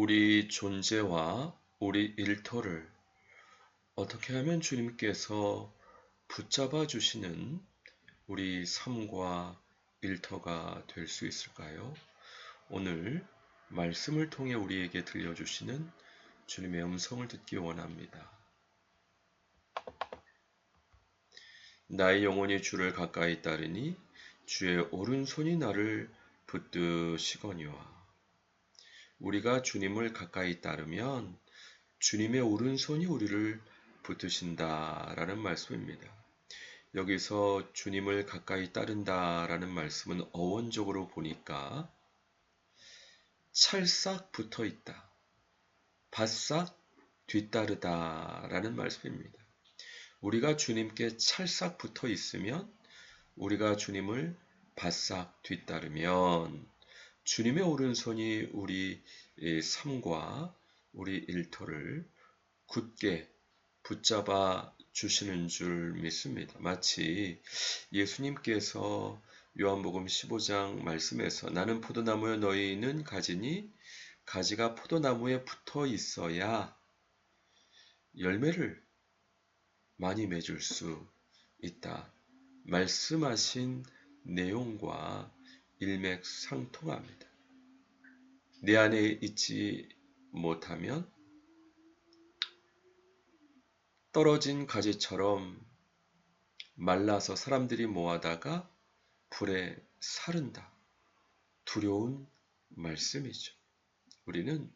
우리 존재와 우리 일터를 어떻게 하면 주님께서 붙잡아 주시는 우리 삶과 일터가 될 수 있을까요? 오늘 말씀을 통해 우리에게 들려주시는 주님의 음성을 듣기 원합니다. 나의 영혼이 주를 가까이 따르니 주의 오른손이 나를 붙드시거니와 우리가 주님을 가까이 따르면 주님의 오른손이 우리를 붙으신다라는 말씀입니다. 여기서 주님을 가까이 따른다라는 말씀은 어원적으로 보니까 찰싹 붙어 있다. 바싹 뒤따르다라는 말씀입니다. 우리가 주님께 찰싹 붙어 있으면 우리가 주님을 바싹 뒤따르면 주님의 오른손이 우리 삶과 우리 일터를 굳게 붙잡아 주시는 줄 믿습니다. 마치 예수님께서 요한복음 15장 말씀에서 나는 포도나무에 너희는 가지니 가지가 포도나무에 붙어 있어야 열매를 많이 맺을 수 있다. 말씀하신 내용과 일맥상통합니다. 내 안에 있지 못하면 떨어진 가지처럼 말라서 사람들이 모아다가 불에 사른다. 두려운 말씀이죠. 우리는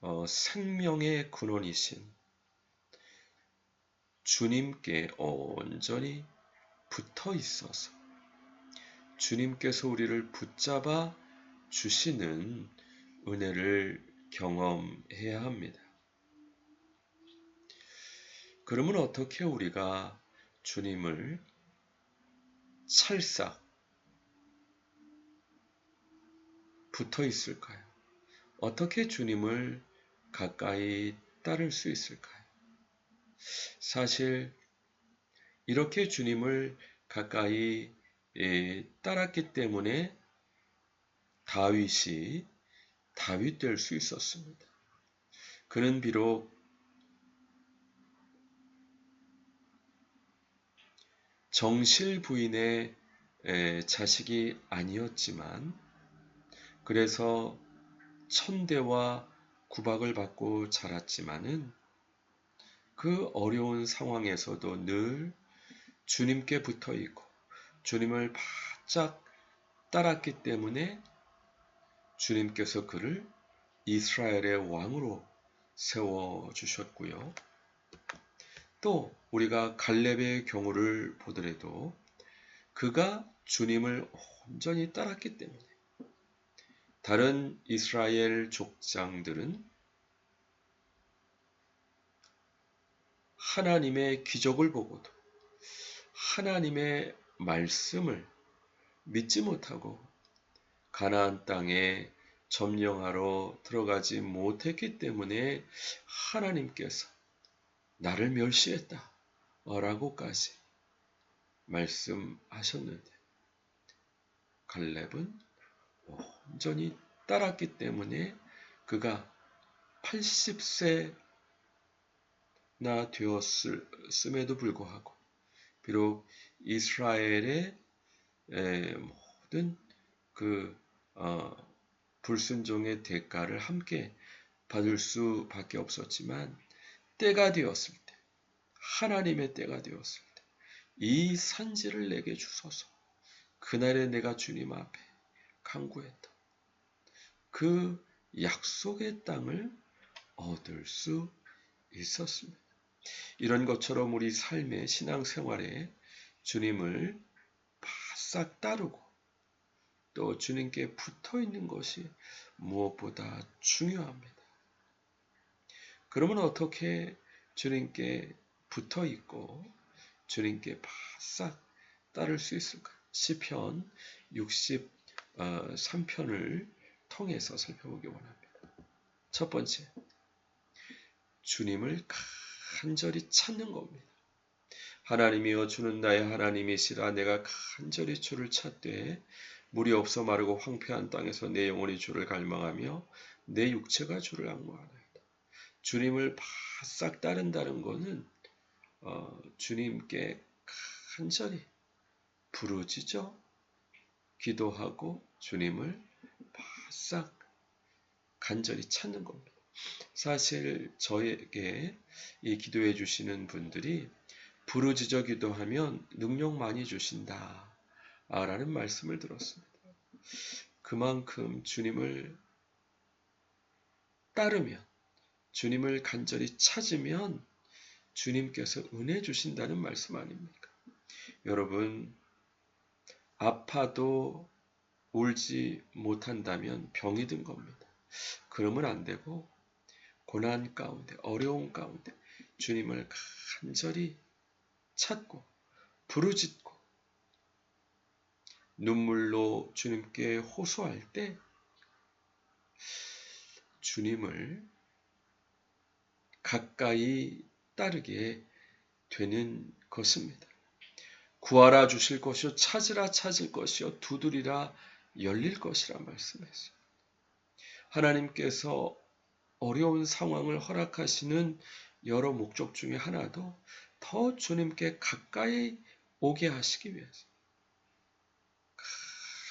어, 생명의 근원이신 주님께 온전히 붙어 있어서 주님께서 우리를 붙잡아 주시는 은혜를 경험해야 합니다. 그러면 어떻게 우리가 주님을 찰싹 붙어 있을까요? 어떻게 주님을 가까이 따를 수 있을까요? 사실 이렇게 주님을 가까이 예, 따랐기 때문에 다윗이 다윗 될 수 있었습니다. 그는 비록 정실 부인의 자식이 아니었지만 그래서 천대와 구박을 받고 자랐지만은 그 어려운 상황에서도 늘 주님께 붙어 있고 주님을 바짝 따랐기 때문에 주님께서 그를 이스라엘의 왕으로 세워 주셨고요. 또 우리가 갈렙의 경우를 보더라도 그가 주님을 온전히 따랐기 때문에 다른 이스라엘 족장들은 하나님의 기적을 보고도 하나님의 말씀을 믿지 못하고 가나안 땅에 점령하러 들어가지 못했기 때문에 하나님께서 나를 멸시했다. 라고까지 말씀하셨는데 갈렙은 온전히 따랐기 때문에 그가 80세나 되었음에도 불구하고 비록 이스라엘의 모든 그 어, 불순종의 대가를 함께 받을 수밖에 없었지만 때가 되었을 때 하나님의 때가 되었을 때 이 산지를 내게 주소서 그날에 내가 주님 앞에 강구했다. 그 약속의 땅을 얻을 수 있었습니다. 이런 것처럼 우리 삶의 신앙생활에 주님을 바싹 따르고 또 주님께 붙어 있는 것이 무엇보다 중요합니다. 그러면 어떻게 주님께 붙어 있고 주님께 바싹 따를 수 있을까요? 시편 63편을 통해서 살펴보기 원합니다. 첫 번째, 주님을 간절히 찾는 겁니다. 하나님이여 주는 나의 하나님이시라 내가 간절히 주를 찾되 물이 없어 마르고 황폐한 땅에서 내 영혼이 주를 갈망하며 내 육체가 주를 악무하나이다. 주님을 바싹 따른다는 것은 어, 주님께 간절히 부르짖어 기도하고 주님을 바싹 간절히 찾는 겁니다. 사실 저에게 이 기도해 주시는 분들이 부르짖어 기도하면 능력 많이 주신다. 라는 말씀을 들었습니다. 그만큼 주님을 따르면, 주님을 간절히 찾으면 주님께서 은혜 주신다는 말씀 아닙니까? 여러분, 아파도 울지 못한다면 병이 든 겁니다. 그러면 안 되고, 고난 가운데, 어려운 가운데 주님을 간절히 찾고, 부르짖고, 눈물로 주님께 호소할 때 주님을 가까이 따르게 되는 것입니다. 구하라 주실 것이요 찾으라 찾을 것이요 두드리라 열릴 것이라 말씀했어요. 하나님께서 어려운 상황을 허락하시는 여러 목적 중에 하나도 더 주님께 가까이 오게 하시기 위해서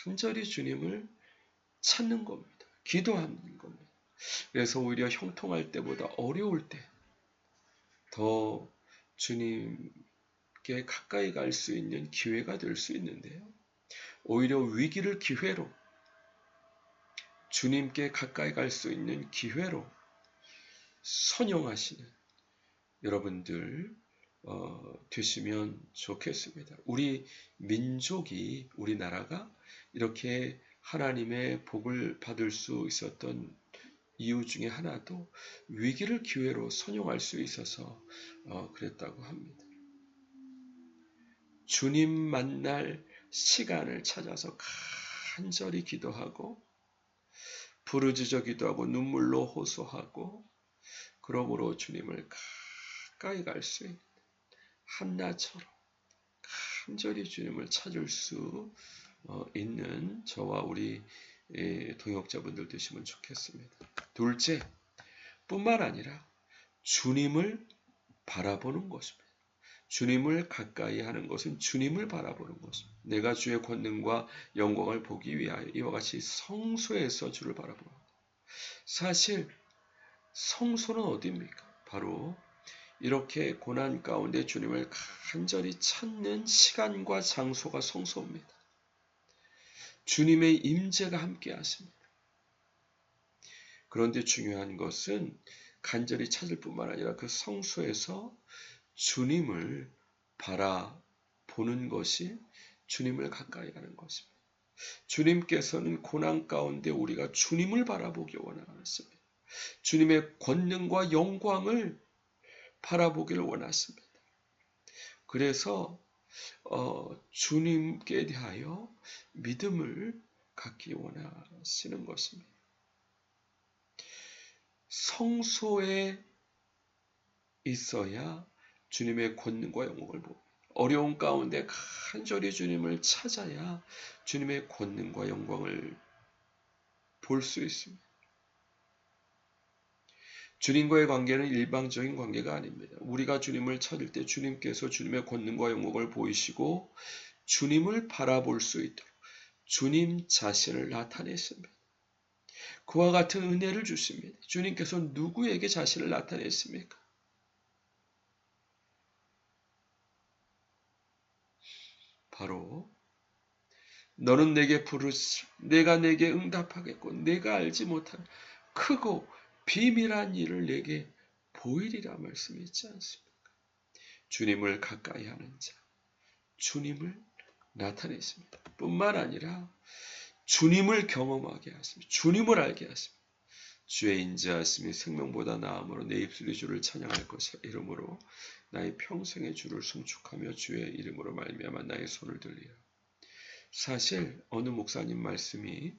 간절히 주님을 찾는 겁니다. 기도하는 겁니다. 그래서 오히려 형통할 때보다 어려울 때 더 주님께 가까이 갈 수 있는 기회가 될 수 있는데요. 오히려 위기를 기회로 주님께 가까이 갈 수 있는 기회로 선용하시는 여러분들 어, 되시면 좋겠습니다. 우리 민족이 우리나라가 이렇게 하나님의 복을 받을 수 있었던 이유 중에 하나도 위기를 기회로 선용할 수 있어서 어, 그랬다고 합니다. 주님 만날 시간을 찾아서 간절히 기도하고 부르짖어 기도하고 눈물로 호소하고 그러므로 주님을 가까이 갈 수 있는 한나처럼 간절히 주님을 찾을 수 어, 있는 저와 우리 동역자분들 되시면 좋겠습니다. 둘째, 뿐만 아니라 주님을 바라보는 것입니다. 주님을 가까이 하는 것은 주님을 바라보는 것입니다. 내가 주의 권능과 영광을 보기 위하여 이와 같이 성소에서 주를 바라보는 사실 성소는 어디입니까? 바로 이렇게 고난 가운데 주님을 간절히 찾는 시간과 장소가 성소입니다. 주님의 임재가 함께 하십니다. 그런데 중요한 것은 간절히 찾을 뿐만 아니라 그 성소에서 주님을 바라보는 것이 주님을 가까이 가는 것입니다. 주님께서는 고난 가운데 우리가 주님을 바라보기 원하십니다. 주님의 권능과 영광을 바라보기를 원하십니다. 그래서 어, 주님께 대하여 믿음을 갖기 원하시는 것입니다. 성소에 있어야 주님의 권능과 영광을 보고 어려운 가운데 간절히 주님을 찾아야 주님의 권능과 영광을 볼 수 있습니다. 주님과의 관계는 일방적인 관계가 아닙니다. 우리가 주님을 찾을 때 주님께서 주님의 권능과 영광을 보이시고 주님을 바라볼 수 있도록 주님 자신을 나타냈습니다. 그와 같은 은혜를 주십니다. 주님께서 누구에게 자신을 나타냈습니까? 바로 너는 내게 부르시 내가 내게 응답하겠고 내가 알지 못한 크고 비밀한 일을 내게 보이리라 말씀이 있지 않습니까? 주님을 가까이 하는 자, 주님을 나타냈습니다. 뿐만 아니라 주님을 경험하게 하십니다. 주님을 알게 하십니다. 주의 인자하심이 생명보다 나음으로 내 입술이 주를 찬양할 것이라 이름으로 나의 평생의 주를 송축하며 주의 이름으로 말미암아 나의 손을 들리라. 사실 어느 목사님 말씀이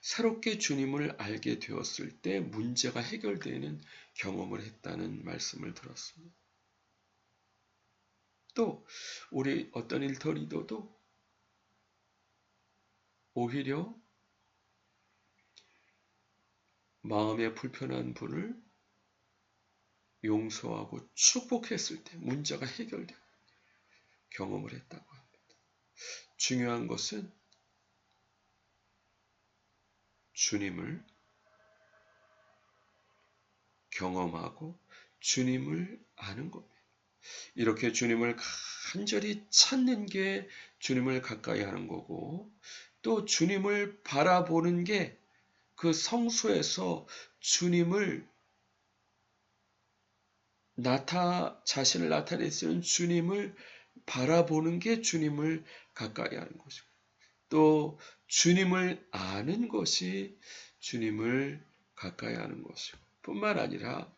새롭게 주님을 알게 되었을 때 문제가 해결되는 경험을 했다는 말씀을 들었습니다. 또 우리 어떤 일터 리더도 오히려 마음에 불편한 분을 용서하고 축복했을 때 문제가 해결된 경험을 했다고 합니다. 중요한 것은 주님을 경험하고 주님을 아는 겁니다. 이렇게 주님을 간절히 찾는 게 주님을 가까이 하는 거고 또 주님을 바라보는 게 그 성소에서 주님을 나타 자신을 나타내시는 주님을 바라보는 게 주님을 가까이 하는 것이고 또 주님을 아는 것이 주님을 가까이 하는 것이고 뿐만 아니라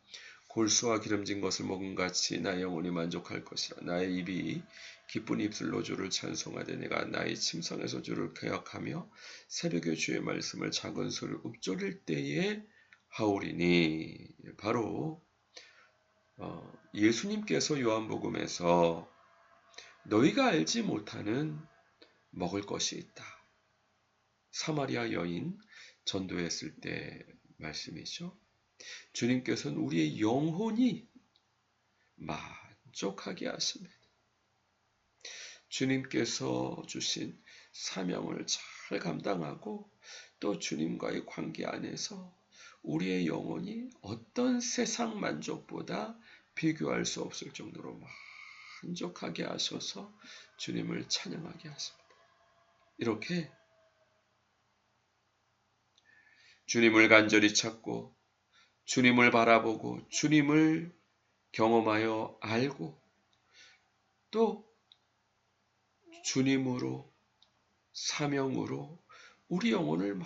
골수와 기름진 것을 먹은 같이 나의 영혼이 만족할 것이라. 나의 입이 기쁜 입술로 주를 찬송하되 내가 나의 침상에서 주를 개혁하며 새벽에 주의 말씀을 작은 소리로 읊조릴 때에 하오리니. 바로 어, 예수님께서 요한복음에서 너희가 알지 못하는 먹을 것이 있다. 사마리아 여인 전도했을 때 말씀이죠. 주님께서는 우리의 영혼이 만족하게 하십니다. 주님께서 주신 사명을 잘 감당하고 또 주님과의 관계 안에서 우리의 영혼이 어떤 세상 만족보다 비교할 수 없을 정도로 만족하게 하셔서 주님을 찬양하게 하십니다. 이렇게 주님을 간절히 찾고 주님을 바라보고 주님을 경험하여 알고 또 주님으로 사명으로 우리 영혼을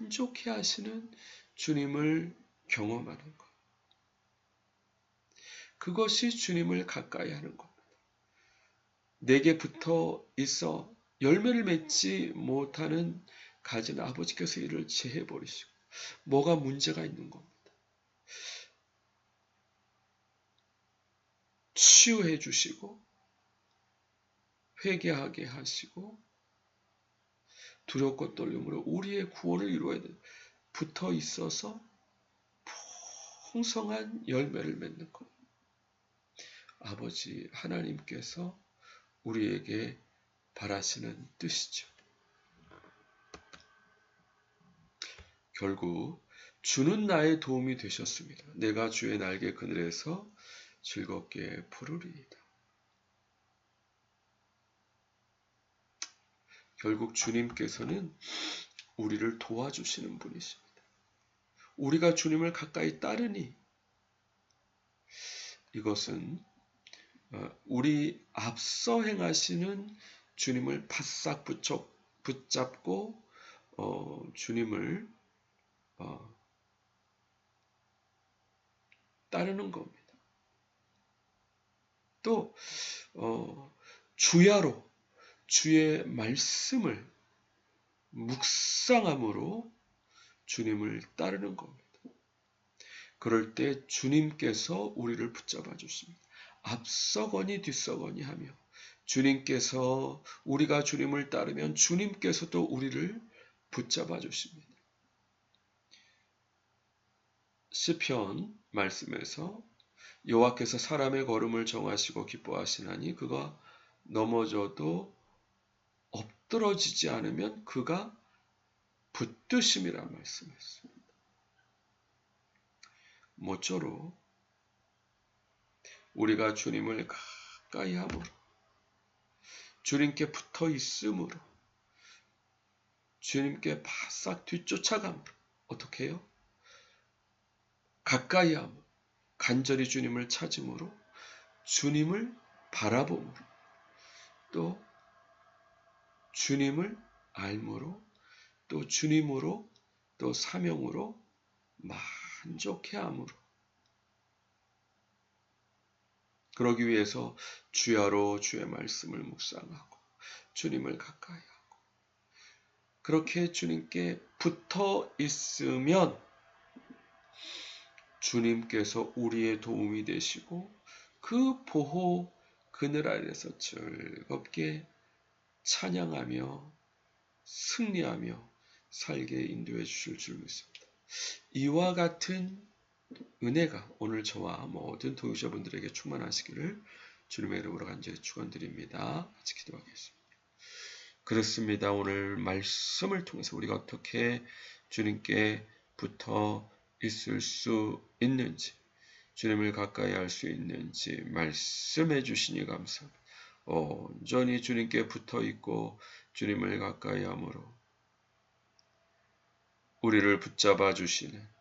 만족해 하시는 주님을 경험하는 것. 그것이 주님을 가까이 하는 겁니다. 내게 붙어 있어 열매를 맺지 못하는 가진 아버지께서 이를 제해 버리시고 뭐가 문제가 있는 겁니다. 치유해 주시고 회개하게 하시고 두렵고 떨림으로 우리의 구원을 이루어야 돼. 붙어 있어서 풍성한 열매를 맺는 것. 아버지 하나님께서 우리에게 바라시는 뜻이죠. 결국 주는 나의 도움이 되셨습니다. 내가 주의 날개 그늘에서 즐겁게 부르리이다. 결국 주님께서는 우리를 도와주시는 분이십니다. 우리가 주님을 가까이 따르니 이것은 어, 우리 앞서 행하시는 주님을 바싹 붙여, 붙잡고 어, 주님을 어, 따르는 겁니다. 또 어, 주야로 주의 말씀을 묵상함으로 주님을 따르는 겁니다. 그럴 때 주님께서 우리를 붙잡아 주십니다. 앞서거니 뒤서거니 하며 주님께서 우리가 주님을 따르면 주님께서도 우리를 붙잡아 주십니다. 시편 말씀에서 여호와께서 사람의 걸음을 정하시고 기뻐하시나니 그가 넘어져도 엎드러지지 않으면 그가 붙드심이라 말씀했습니다. 모쪼록 우리가 주님을 가까이 함으로 주님께 붙어 있음으로 주님께 바싹 뒤쫓아감으로 어떻게 해요? 가까이 함으로 간절히 주님을 찾음으로 주님을 바라봄으로 또 주님을 알므로 또 주님으로 또 사명으로 만족해 함으로 그러기 위해서 주야로 주의 말씀을 묵상하고 주님을 가까이 하고 그렇게 주님께 붙어 있으면 주님께서 우리의 도움이 되시고 그 보호 그늘 아래서 즐겁게 찬양하며 승리하며 살게 인도해 주실 줄 믿습니다. 이와 같은 은혜가 오늘 저와 모든 도우자분들에게 충만하시기를 주님의 이름으로 간절히 축원드립니다. 같이 기도하겠습니다. 그렇습니다. 오늘 말씀을 통해서 우리가 어떻게 주님께 붙어 있을 수 있는지, 주님을 가까이 할 수 있는지 말씀해 주시니 감사합니다. 온전히 주님께 붙어 있고 주님을 가까이 함으로 우리를 붙잡아 주시는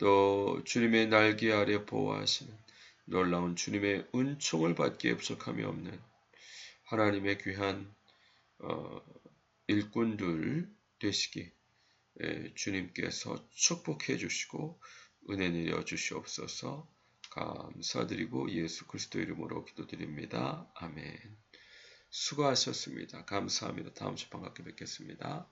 또 주님의 날개 아래 보호하시는 놀라운 주님의 은총을 받기에 부족함이 없는 하나님의 귀한 어, 일꾼들 되시기 예, 주님께서 축복해 주시고 은혜 내려 주시옵소서 감사드리고 예수 그리스도 이름으로 기도드립니다. 아멘. 수고하셨습니다. 감사합니다. 다음 주 반갑게 뵙겠습니다.